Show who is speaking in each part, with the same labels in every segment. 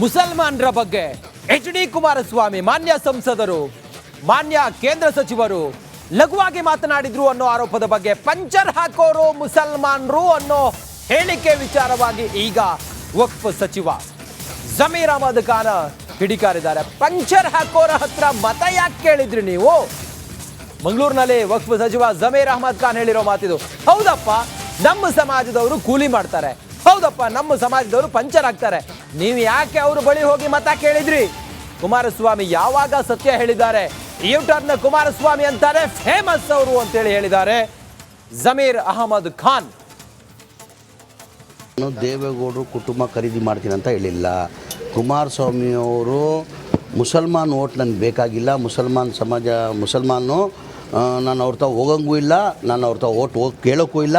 Speaker 1: ಮುಸಲ್ಮಾನರ ಬಗ್ಗೆ H D Kumaraswamy, ಮಾನ್ಯ ಸಂಸದರು, ಮಾನ್ಯ ಕೇಂದ್ರ ಸಚಿವರು ಲಘುವಾಗಿ ಮಾತನಾಡಿದ್ರು ಅನ್ನೋ ಆರೋಪದ ಬಗ್ಗೆ ಪಂಚರ್ ಹಾಕೋರು ಮುಸಲ್ಮಾನರು ಅನ್ನೋ ಹೇಳಿಕೆ ವಿಚಾರವಾಗಿ ಈಗ ವಕ್ಫ್ ಸಚಿವ ಜಮೀರ್ ಅಹಮದ್ ಖಾನ್ ಕಿಡಿಕಾರಿದ್ದಾರೆ. ಪಂಚರ್ ಹಾಕೋರ ಹತ್ರ ಮತ ಯಾಕೆ ಕೇಳಿದ್ರಿ ನೀವು? ಮಂಗಳೂರಿನಲ್ಲಿ ವಕ್ಫ್ ಸಚಿವ ಜಮೀರ್ ಅಹಮದ್ ಖಾನ್ ಹೇಳಿರೋ ಮಾತಿದು. ಹೌದಪ್ಪ, ನಮ್ಮ ಸಮಾಜದವರು ಕೂಲಿ ಮಾಡ್ತಾರೆ. ಹೌದಪ್ಪ, ನಮ್ಮ ಸಮಾಜದವರು ಪಂಚರ್ ಆಗ್ತಾರೆ. ನೀವು ಯಾಕೆ ಅವ್ರ ಬಳಿ ಹೋಗಿ ಮತ ಕೇಳಿದ್ರಿ? ಕುಮಾರಸ್ವಾಮಿ ಯಾವಾಗ ಸತ್ಯ ಹೇಳಿದ್ದಾರೆ? ಯೂಟರ್ನ್ ಕುಮಾರಸ್ವಾಮಿ ಅಂತಾರೆ ಫೇಮಸ್ ಅವರು ಅಂತೇಳಿ ಹೇಳಿದ್ದಾರೆ. ಜಮೀರ್ ಅಹಮದ್ ಖಾನ್.
Speaker 2: ದೇವೇಗೌಡರು ಕುಟುಂಬ ಖರೀದಿ ಮಾಡ್ತೀನಿ ಅಂತ ಹೇಳಿಲ್ಲ. ಕುಮಾರಸ್ವಾಮಿ ಅವರು ಮುಸಲ್ಮಾನ್ ಓಟ್ ನನಗೆ ಬೇಕಾಗಿಲ್ಲ. ಮುಸಲ್ಮಾನ್ ಸಮಾಜ, ಮುಸಲ್ಮಾನು ನಾನು ಅವ್ರ ತಾವು ಹೋಗಂಗೂ ಇಲ್ಲ, ನಾನು ಅವ್ರ ತಾವು ಓಟ್ ಹೋಗಿ ಕೇಳೋಕ್ಕೂ ಇಲ್ಲ.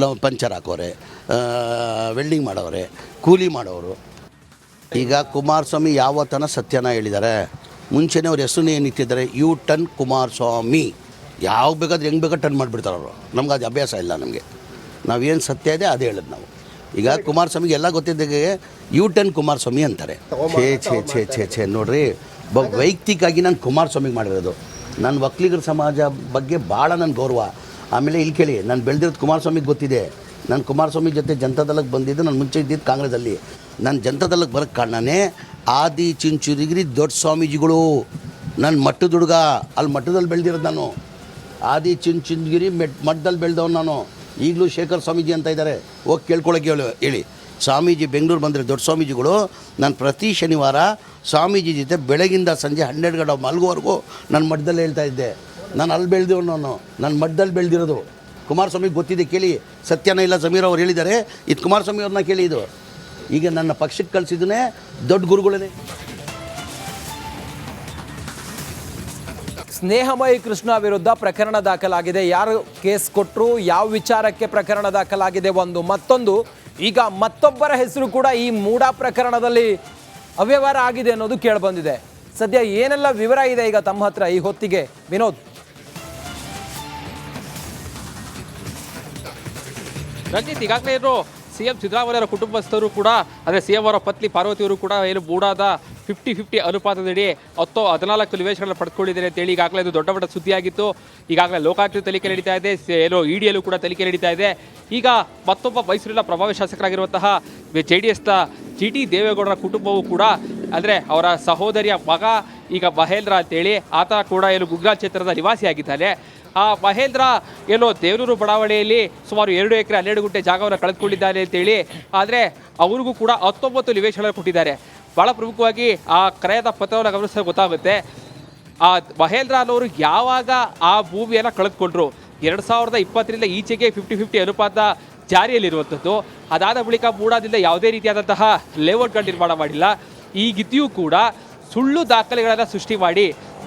Speaker 2: ಲವ್ ಪಂಚರ್ ಹಾಕೋರೆ ವೆಲ್ಡಿಂಗ್ ಮಾಡೋರೆ, ಕೂಲಿ ಮಾಡೋರು. ಈಗ ಕುಮಾರಸ್ವಾಮಿ ಯಾವತ್ತನ ಸತ್ಯನ ಹೇಳಿದ್ದಾರೆ ಮುಂಚೆನೇ ಅವ್ರ ಹೆಸರು ಏನು ಇಟ್ಟಿದ್ದಾರೆ ಯು ಟನ್ ಕುಮಾರಸ್ವಾಮಿ. ಯಾವ ಬೇಕಾದ್ರೆ ಹೆಂಗೆ ಬೇಕಾದ್ರೆ ಟನ್ ಮಾಡಿಬಿಡ್ತಾರೆ ಅವರು. ನಮ್ಗೆ ಅದು ಅಭ್ಯಾಸ ಇಲ್ಲ ನಮಗೆ. ನಾವೇನು ಸತ್ಯ ಇದೆ ಅದೇ ಹೇಳೋದು ನಾವು. ಈಗ ಕುಮಾರಸ್ವಾಮಿಗೆ ಎಲ್ಲ ಗೊತ್ತಿದ್ದಾಗೆ ಯು ಟನ್ ಕುಮಾರಸ್ವಾಮಿ ಅಂತಾರೆ. ಛೇ ಛೇ ಛೇ ಛೇ ಛೇ, ನೋಡ್ರಿ, ಬ ವೈಯಕ್ತಿಕವಾಗಿ ನಾನು ಕುಮಾರಸ್ವಾಮಿಗೆ ಮಾಡಿರೋದು. ನನ್ನ ಒಕ್ಕಲಿಗರ ಸಮಾಜ ಬಗ್ಗೆ ಭಾಳ ನನ್ನ ಗೌರವ. ಆಮೇಲೆ ಇಲ್ಲಿ ಕೇಳಿ, ನಾನು ಬೆಳೆದಿರೋದು ಕುಮಾರಸ್ವಾಮಿಗೆ ಗೊತ್ತಿದೆ. ನಾನು ಕುಮಾರಸ್ವಾಮಿ ಜೊತೆ ಜನತಾದಳಕ್ಕೆ ಬಂದಿದ್ದು ನಾನು ಮುಂಚೆ ಇದ್ದಿದ್ದು ಕಾಂಗ್ರೆಸ್ಸಲ್ಲಿ. ನಾನು ಜನತಾದಳಕ್ಕೆ ಬರೋಕ್ಕೆ ಕಾರಣನೇ ಆದಿ ಚಿಂಚುರಿಗಿರಿ ದೊಡ್ಡ ಸ್ವಾಮೀಜಿಗಳು. ನನ್ನ ಮಟ್ಟದ ಹುಡುಗ, ಅಲ್ಲಿ ಮಟ್ಟದಲ್ಲಿ ಬೆಳೆದಿರೋದು ನಾನು. ಆದಿ ಚಿಂಚುಂದಗಿರಿ ಮೆಟ್ ಮಠದಲ್ಲಿ ಬೆಳೆದವನು ನಾನು. ಈಗಲೂ ಶೇಖರ್ ಸ್ವಾಮೀಜಿ ಅಂತ ಇದ್ದಾರೆ ಹೋಗಿ ಕೇಳ್ಕೊಳಕ್ಕೆ ಹೇಳಿ ಹೇಳಿ. ಸ್ವಾಮೀಜಿ ಬೆಂಗಳೂರು ಬಂದರೆ ದೊಡ್ಡ ಸ್ವಾಮೀಜಿಗಳು, ನಾನು ಪ್ರತಿ ಶನಿವಾರ ಸ್ವಾಮೀಜಿ ಜೊತೆ ಬೆಳಗಿಂದ ಸಂಜೆ ಹನ್ನೆರಡು ಗಂಟೆ ಮಲಗುವವರೆಗೂ ನಾನು ಮಠದಲ್ಲಿ ಹೇಳ್ತಾ ಇದ್ದೆ. ನಾನು ಅಲ್ಲಿ ಬೆಳೆದವನು ನಾನು. ನನ್ನ ಮಡ್ಡಲ್ಲಿ ಬೆಳೆದಿರೋದು. ಕುಮಾರಸ್ವಾಮಿಗೆ ಗೊತ್ತಿದೆ ಕೇಳಿ. ಸತ್ಯನ ಇಲ್ಲ ಸಮೀರ್ ಅವ್ರು ಹೇಳಿದ್ದಾರೆ. ಇದು ಕುಮಾರಸ್ವಾಮಿ ಅವ್ರನ್ನ ಕೇಳಿ ಇದು. ಈಗ ನನ್ನ ಪಕ್ಷಕ್ಕೆ ಕಳಿಸಿದ್ದನ್ನೇ ದೊಡ್ಡ ಗುರುಗಳೇ
Speaker 1: ಸ್ನೇಹಮಯಿ ಕೃಷ್ಣ ವಿರುದ್ಧ ಪ್ರಕರಣ ದಾಖಲಾಗಿದೆ. ಯಾರು ಕೇಸ್ ಕೊಟ್ಟರು ಯಾವ ವಿಚಾರಕ್ಕೆ ಪ್ರಕರಣ ದಾಖಲಾಗಿದೆ ಒಂದು ಮತ್ತೊಂದು. ಈಗ ಮತ್ತೊಬ್ಬರ ಹೆಸರು ಕೂಡ ಈ ಮೂಡ ಪ್ರಕರಣದಲ್ಲಿ ಅವ್ಯವಹಾರ ಆಗಿದೆ ಅನ್ನೋದು ಕೇಳಿಬಂದಿದೆ. ಸದ್ಯ ಏನೆಲ್ಲ ವಿವರ ಇದೆ ಈಗ ತಮ್ಮ ಹತ್ರ ಈ ಹೊತ್ತಿಗೆ? ವಿನೋದ್.
Speaker 3: ರಂಜಿತ್ ಈಗಾಗಲೇ ಏನು ಸಿ ಎಂ ಸಿದ್ದರಾಮಯ್ಯವರ ಕುಟುಂಬಸ್ಥರು ಕೂಡ ಅಂದರೆ ಸಿ ಎಂ ಅವರ ಪತ್ನಿ ಪಾರ್ವತಿಯವರು ಕೂಡ ಏನು ಬೂಡಾದ ಫಿಫ್ಟಿ ಫಿಫ್ಟಿ ಅನುಪಾತದಡಿ ಹತ್ತು ಹದಿನಾಲ್ಕು ನಿವೇಶನಗಳನ್ನು ಪಡೆದುಕೊಂಡಿದ್ದಾರೆ ಅಂತೇಳಿ ಈಗಾಗಲೇ ಇದು ದೊಡ್ಡ ದೊಡ್ಡ ಸುದ್ದಿಯಾಗಿತ್ತು. ಈಗಾಗಲೇ ಲೋಕಾಯುಕ್ತ ತನಿಖೆ ನಡೀತಾ ಇದೆ ಏನು ಇಡಿಯಲ್ಲೂ ಕೂಡ ತನಿಖೆ ನಡೀತಾ ಇದೆ. ಈಗ ಮತ್ತೊಬ್ಬ ಮೈಸೂರಿನ ಪ್ರಭಾವಿ ಶಾಸಕರಾಗಿರುವಂತಹ ಜೆ ಡಿ ಎಸ್ನ ಜಿ ಟಿ ದೇವೇಗೌಡರ ಕುಟುಂಬವು ಕೂಡ, ಅಂದರೆ ಅವರ ಸಹೋದರಿಯ ಮಗ ಈಗ ಮಹೇಂದ್ರ ಅಂತೇಳಿ ಆತ ಕೂಡ ಏನು ಗುಗ್ರಾಲ್ ಕ್ಷೇತ್ರದ ನಿವಾಸಿಯಾಗಿದ್ದಾನೆ. ಆ ಮಹೇಂದ್ರ ಏನೋ ದೇವರೂರು ಬಡಾವಣೆಯಲ್ಲಿ ಸುಮಾರು ಎರಡು ಎಕರೆ ಹನ್ನೆರಡು ಗುಂಟೆ ಜಾಗವನ್ನು ಕಳೆದುಕೊಂಡಿದ್ದಾರೆ ಅಂತೇಳಿ. ಆದರೆ ಅವ್ರಿಗೂ ಕೂಡ ಹತ್ತೊಂಬತ್ತು ನಿವೇಶನ ಕೊಟ್ಟಿದ್ದಾರೆ. ಭಾಳ ಪ್ರಮುಖವಾಗಿ ಆ ಕ್ರಯದ ಪತ್ರವನ್ನು ಗಮನಿಸಿದ್ರೆ ಗೊತ್ತಾಗುತ್ತೆ. ಆ ಮಹೇಂದ್ರ ಅನ್ನೋರು ಯಾವಾಗ ಆ ಭೂಮಿಯನ್ನು ಕಳೆದುಕೊಂಡ್ರು? ಎರಡು ಸಾವಿರದ ಇಪ್ಪತ್ತರಿಂದ ಈಚೆಗೆ ಫಿಫ್ಟಿ ಫಿಫ್ಟಿ ಅನುಪಾತ ಜಾರಿಯಲ್ಲಿರುವಂಥದ್ದು. ಅದಾದ ಬಳಿಕ ಮೂಡಾದಿಂದ ಯಾವುದೇ ರೀತಿಯಾದಂತಹ ಲೇಔಟ್ಗಳು ನಿರ್ಮಾಣ ಮಾಡಿಲ್ಲ. ಈಗಿದ್ಯೂ ಕೂಡ ಸುಳ್ಳು ದಾಖಲೆಗಳನ್ನು ಸೃಷ್ಟಿ ಮಾಡಿ.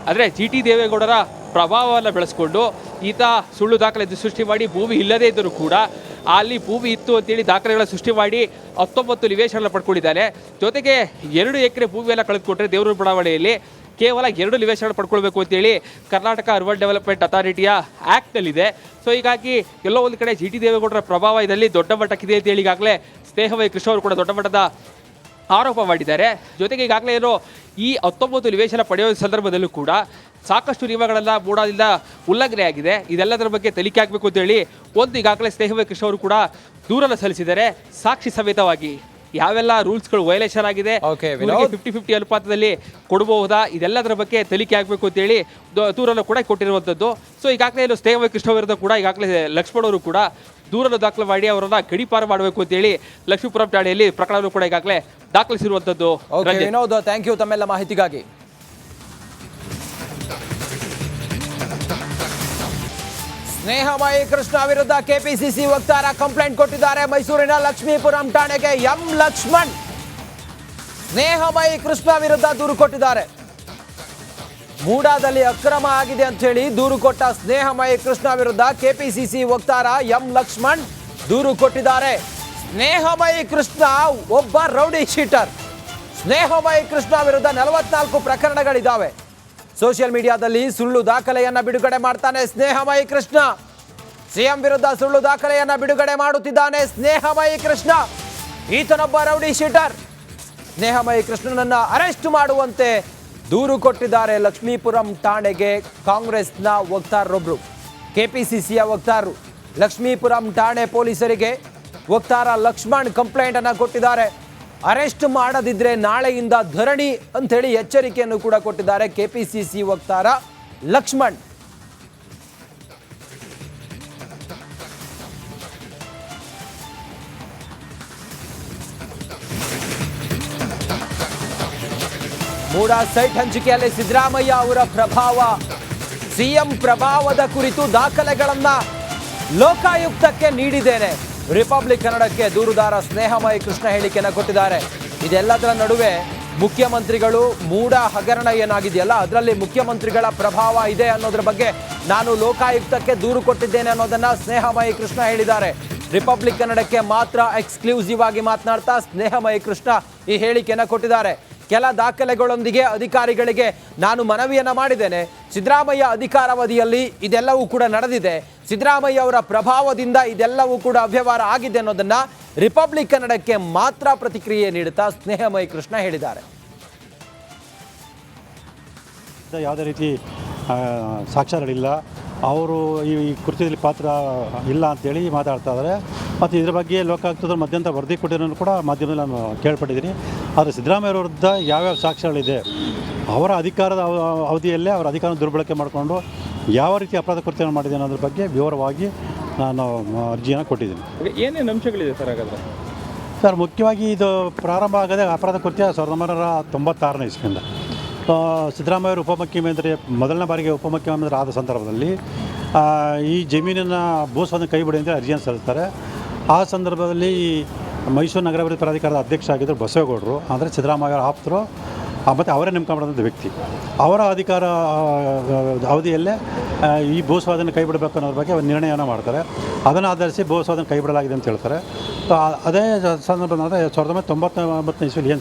Speaker 3: ಅಂದರೆ ಜಿ ಟಿ ದೇವೇಗೌಡರ ಪ್ರಭಾವವನ್ನು ಬೆಳೆಸ್ಕೊಂಡು ಈತ ಸುಳ್ಳು ದಾಖಲೆ ಸೃಷ್ಟಿ ಮಾಡಿ ಭೂಮಿ ಇಲ್ಲದೇ ಇದ್ದರೂ ಕೂಡ ಅಲ್ಲಿ ಭೂಮಿ ಇತ್ತು ಅಂತೇಳಿ ದಾಖಲೆಗಳ ಸೃಷ್ಟಿ ಮಾಡಿ ಹತ್ತೊಂಬತ್ತು ನಿವೇಶನ ಪಡ್ಕೊಂಡಿದ್ದಾನೆ. ಜೊತೆಗೆ ಎರಡು ಎಕರೆ ಭೂಮಿಯೆಲ್ಲ ಕಳೆದುಕೊಟ್ರೆ ದೇವರ ಬಡಾವಣೆಯಲ್ಲಿ ಕೇವಲ ಎರಡು ನಿವೇಶನ ಪಡ್ಕೊಳ್ಬೇಕು ಅಂತೇಳಿ ಕರ್ನಾಟಕ ಅರ್ಬನ್ ಡೆವಲಪ್ಮೆಂಟ್ ಅಥಾರಿಟಿಯ ಆ್ಯಕ್ಟ್ನಲ್ಲಿದೆ ಸೊ, ಹೀಗಾಗಿ ಎಲ್ಲೋ ಒಂದು ಕಡೆ ಜಿ ಟಿ ದೇವೇಗೌಡರ ಪ್ರಭಾವ ಇದರಲ್ಲಿ ದೊಡ್ಡ ಮಟ್ಟಕ್ಕಿದೆ ಅಂತೇಳಿ ಈಗಾಗಲೇ ಸ್ನೇಹವೈ ಕೃಷ್ಣ ಅವರು ಕೂಡ ದೊಡ್ಡ ಮಟ್ಟದ ಆರೋಪ ಮಾಡಿದ್ದಾರೆ ಜೊತೆಗೆ ಈಗಾಗಲೇ ಏನು ಈ ಹತ್ತೊಂಬತ್ತು ನಿವೇಶನ ಪಡೆಯುವ ಸಂದರ್ಭದಲ್ಲೂ ಕೂಡ ಸಾಕಷ್ಟು ನಿಯಮಗಳೆಲ್ಲ ಮೂಡಾದಿಂದ ಉಲ್ಲಂಘನೆ ಆಗಿದೆ ಇದೆಲ್ಲದರ ಬಗ್ಗೆ ತನಿಖೆ ಆಗಬೇಕು ಅಂತೇಳಿ ಒಂದು ಈಗಾಗಲೇ ಸ್ನೇಹವೇ ಕೃಷ್ಣ ಅವರು ಕೂಡ ದೂರನ್ನು ಸಲ್ಲಿಸಿದ್ದಾರೆ. ಸಾಕ್ಷಿ ಸಮೇತವಾಗಿ ಯಾವೆಲ್ಲ ರೂಲ್ಸ್ಗಳು ವೈಲೇಷನ್ ಆಗಿದೆ. ಫಿಫ್ಟಿ ಫಿಫ್ಟಿ ಅನುಪಾತದಲ್ಲಿ ಕೊಡಬಹುದಾ? ಇದೆಲ್ಲದರ ಬಗ್ಗೆ ತನಿಖೆ ಆಗಬೇಕು ಅಂತೇಳಿ ಹೇಳಿ ದೂರನ್ನು ಕೂಡ ಕೊಟ್ಟಿರುವಂಥದ್ದು ಸೊ ಈಗಾಗಲೇ ಇಲ್ಲಿ ಸ್ನೇಹ ಕೃಷ್ಣ ವಿರುದ್ಧ ಕೂಡ ಈಗಾಗಲೇ ಲಕ್ಷ್ಮಣ್ ಅವರು ಕೂಡ ದೂರನ್ನು ದಾಖಲು ಮಾಡಿ ಅವರನ್ನ ಗಡಿಪಾರು ಮಾಡಬೇಕು ಅಂತೇಳಿ ಲಕ್ಷ್ಮೀಪುರಂ ಠಾಣೆಯಲ್ಲಿ ಪ್ರಕರಣ ಕೂಡ ಈಗಾಗಲೇ ದಾಖಲಿಸಿರುವಂಥದ್ದು ರಂಜಿತ್.
Speaker 1: ವಿನೋದ್ ಥ್ಯಾಂಕ್ ಯು ತಮ್ಮೆಲ್ಲ ಮಾಹಿತಿಗಾಗಿ. ಸ್ನೇಹಮಯಿ ಕೃಷ್ಣ ವಿರುದ್ಧ ಕೆಪಿಸಿಸಿ ವಕ್ತಾರ ಕಂಪ್ಲೇಂಟ್ ಕೊಟ್ಟಿದ್ದಾರೆ ಮೈಸೂರಿನ ಲಕ್ಷ್ಮೀಪುರಂ ಠಾಣೆಗೆ ಎಂ ಲಕ್ಷ್ಮಣ್. ಸ್ನೇಹಮಯಿ ಕೃಷ್ಣ ವಿರುದ್ಧ ದೂರು ಕೊಟ್ಟಿದ್ದಾರೆ. ಮೂಡಾದಲ್ಲಿ ಅಕ್ರಮ ಆಗಿದೆ ಅಂತ ಹೇಳಿ ದೂರು ಕೊಟ್ಟ ಸ್ನೇಹಮಯ ಕೃಷ್ಣ ವಿರುದ್ಧ ಕೆಪಿಸಿಸಿ ವಕ್ತಾರ ಎಂ ಲಕ್ಷ್ಮಣ್ ದೂರು ಕೊಟ್ಟಿದ್ದಾರೆ. ಸ್ನೇಹಮಯಿ ಕೃಷ್ಣ ಒಬ್ಬ ರೌಡಿ ಶೀಟರ್ ಸ್ನೇಹಮಯಿ ಕೃಷ್ಣ ವಿರುದ್ಧ ನಲವತ್ನಾಲ್ಕು ಪ್ರಕರಣಗಳಿದ್ದಾವೆ ಸೋಷಿಯಲ್ ಮೀಡಿಯಾದಲ್ಲಿ ಸುಳ್ಳು ದಾಖಲೆಯನ್ನ ಬಿಡುಗಡೆ ಮಾಡ್ತಾನೆ ಸ್ನೇಹಮಯಿ ಕೃಷ್ಣ. ಸಿಎಂ ವಿರುದ್ಧ ಸುಳ್ಳು ದಾಖಲೆಯನ್ನ ಬಿಡುಗಡೆ ಮಾಡುತ್ತಿದ್ದಾನೆ ಸ್ನೇಹಮಯಿ ಕೃಷ್ಣ. ಈತನೊಬ್ಬ ರೌಡಿ ಶೀಟರ್ ಸ್ನೇಹಮಯಿ ಕೃಷ್ಣನನ್ನ ಅರೆಸ್ಟ್ ಮಾಡುವಂತೆ ದೂರು ಕೊಟ್ಟಿದ್ದಾರೆ ಲಕ್ಷ್ಮೀಪುರಂ ಠಾಣೆಗೆ ಕಾಂಗ್ರೆಸ್ನ ವಕ್ತಾರರೊಬ್ರು ಸಿಯ ವಕ್ತಾರರು. ಲಕ್ಷ್ಮೀಪುರಂ ಠಾಣೆ ಪೊಲೀಸರಿಗೆ ವಕ್ತಾರ ಲಕ್ಷ್ಮಣ್ ಕಂಪ್ಲೇಂಟ್ ಅನ್ನ ಕೊಟ್ಟಿದ್ದಾರೆ. ಅರೆಸ್ಟ್ ಮಾಡದಿದ್ರೆ ನಾಳೆಯಿಂದ ಧರಣಿ ಅಂತೇಳಿ ಎಚ್ಚರಿಕೆಯನ್ನು ಕೂಡ ಕೊಟ್ಟಿದ್ದಾರೆ ಕೆಪಿಸಿಸಿ ವಕ್ತಾರ ಲಕ್ಷ್ಮಣ್. ಮೂಡ ಸೈಟ್ ಹಂಚಿಕೆಯಲ್ಲಿ ಸಿದ್ದರಾಮಯ್ಯ ಅವರ ಪ್ರಭಾವ. ಸಿಎಂ ಪ್ರಭಾವದ ಕುರಿತು ದಾಖಲೆಗಳನ್ನ ಲೋಕಾಯುಕ್ತಕ್ಕೆ ನೀಡಿದ್ದೇನೆ. ರಿಪಬ್ಲಿಕ್ ಕನ್ನಡಕ್ಕೆ ದೂರುದಾರ ಸ್ನೇಹಮಯ ಕೃಷ್ಣ ಹೇಳಿಕೆಯನ್ನು ಕೊಟ್ಟಿದ್ದಾರೆ. ಇದೆಲ್ಲದರ ನಡುವೆ ಮುಖ್ಯಮಂತ್ರಿಗಳು ಮೂಡ ಹಗರಣ ಏನಾಗಿದೆಯಲ್ಲ, ಅದರಲ್ಲಿ ಮುಖ್ಯಮಂತ್ರಿಗಳ ಪ್ರಭಾವ ಇದೆ ಅನ್ನೋದ್ರ ಬಗ್ಗೆ ನಾನು ಲೋಕಾಯುಕ್ತಕ್ಕೆ ದೂರು ಕೊಟ್ಟಿದ್ದೇನೆ ಅನ್ನೋದನ್ನ ಸ್ನೇಹಮಯಿ ಕೃಷ್ಣ ಹೇಳಿದ್ದಾರೆ. ರಿಪಬ್ಲಿಕ್ ಕನ್ನಡಕ್ಕೆ ಮಾತ್ರ ಎಕ್ಸ್ಕ್ಲೂಸಿವ್ ಆಗಿ ಮಾತನಾಡ್ತಾ ಸ್ನೇಹಮಯಿ ಕೃಷ್ಣ ಈ ಹೇಳಿಕೆಯನ್ನು ಕೊಟ್ಟಿದ್ದಾರೆ. ಕೆಲ ದಾಖಲೆಗಳೊಂದಿಗೆ ಅಧಿಕಾರಿಗಳಿಗೆ ನಾನು ಮನವಿಯನ್ನು ಮಾಡಿದ್ದೇನೆ. ಸಿದ್ದರಾಮಯ್ಯ ಅಧಿಕಾರಾವಧಿಯಲ್ಲಿ ಇದೆಲ್ಲವೂ ಕೂಡ ನಡೆದಿದೆ. ಸಿದ್ದರಾಮಯ್ಯ ಅವರ ಪ್ರಭಾವದಿಂದ ಇದೆಲ್ಲವೂ ಕೂಡ ಅವ್ಯವಹಾರ ಆಗಿದೆ ಅನ್ನೋದನ್ನು ರಿಪಬ್ಲಿಕ್ ಕನ್ನಡಕ್ಕೆ ಮಾತ್ರ ಪ್ರತಿಕ್ರಿಯೆ ನೀಡುತ್ತಾ ಸ್ನೇಹಮಯ ಕೃಷ್ಣ ಹೇಳಿದ್ದಾರೆ.
Speaker 4: ಯಾವುದೇ ರೀತಿ ಸಾಕ್ಷಾರಗಳಿಲ್ಲ ಅವರು ಈ ಕೃತ್ಯದಲ್ಲಿ ಪಾತ್ರ ಇಲ್ಲ ಅಂತೇಳಿ ಮಾತಾಡ್ತಾ ಇದ್ದಾರೆ. ಮತ್ತು ಇದ್ರ ಬಗ್ಗೆ ಲೋಕಾಯುಕ್ತದ ಮಧ್ಯಂತ ವರದಿ ಕೊಟ್ಟಿರೋನು ಕೂಡ ಮಾಧ್ಯಮದಲ್ಲಿ ನಾನು ಕೇಳ್ಪಟ್ಟಿದ್ದೀನಿ. ಆದರೆ ಸಿದ್ದರಾಮಯ್ಯ ವಿರುದ್ಧ ಯಾವ್ಯಾವ ಸಾಕ್ಷ್ಯಗಳಿದೆ ಅವರ ಅಧಿಕಾರದ ಅವ- ಅವಧಿಯಲ್ಲೇ ಅವರ ಅಧಿಕಾರ ದುರ್ಬಳಕೆ ಮಾಡಿಕೊಂಡು ಯಾವ ರೀತಿ ಅಪರಾಧ ಕೃತ್ಯವನ್ನು ಮಾಡಿದೆ ಅನ್ನೋದ್ರ ಬಗ್ಗೆ ವಿವರವಾಗಿ ನಾನು ಅರ್ಜಿಯನ್ನು ಕೊಟ್ಟಿದ್ದೀನಿ.
Speaker 3: ಏನೇನು ಅಂಶಗಳಿದೆ ಸರ್ ಹಾಗಾದರೆ?
Speaker 4: ಸರ್ ಮುಖ್ಯವಾಗಿ ಇದು ಪ್ರಾರಂಭ ಆಗದೆ ಅಪರಾಧ ಕೃತ್ಯ ಸಾವಿರದ ಒಂಬೈನೂರ ತೊಂಬತ್ತಾರನೇ ಇಸ್ವಿಯಿಂದ. ಸಿದ್ದರಾಮಯ್ಯ ಸಿದ್ದರಾಮಯ್ಯವರು ಉಪಮುಖ್ಯಮಂತ್ರಿ ಮೊದಲನೇ ಬಾರಿಗೆ ಉಪಮುಖ್ಯಮಂತ್ರಿ ಆದ ಸಂದರ್ಭದಲ್ಲಿ ಈ ಜಮೀನನ್ನು ಭೂಸ್ವಾಧೀನ ಕೈ ಬಿಡಿ ಅಂತ ಅರ್ಜಿಯನ್ನು ಸಲ್ಲಿಸ್ತಾರೆ. ಆ ಸಂದರ್ಭದಲ್ಲಿ ಮೈಸೂರು ನಗರಾಭಿವೃದ್ಧಿ ಪ್ರಾಧಿಕಾರದ ಅಧ್ಯಕ್ಷ ಆಗಿದ್ದರು ಬಸವೇಗೌಡರು ಅಂದರೆ ಸಿದ್ದರಾಮಯ್ಯ ಆಪ್ತರು ಮತ್ತು ಅವರೇ ನೇಮಕ ವ್ಯಕ್ತಿ. ಅವರ ಅಧಿಕಾರ ಅವಧಿಯಲ್ಲೇ ಈ ಭೂಸ್ವಾಧೀನ ಕೈ ಬಿಡಬೇಕು ಅನ್ನೋದ್ರ ಬಗ್ಗೆ ಒಂದು ನಿರ್ಣಯವನ್ನು ಮಾಡ್ತಾರೆ. ಅದನ್ನು ಆಧರಿಸಿ ಭೂಸ್ವಾಧೀನ ಕೈ ಬಿಡಲಾಗಿದೆ ಅಂತ ಹೇಳ್ತಾರೆ. ಅದೇ ಸಂದರ್ಭ ಅಂದರೆ ಸಾವಿರದ ಒಂಬೈನೂರ ತೊಂಬತ್ತೊಂಬತ್ತನೇ ಇಸ್ವಿಲಿ ಏನು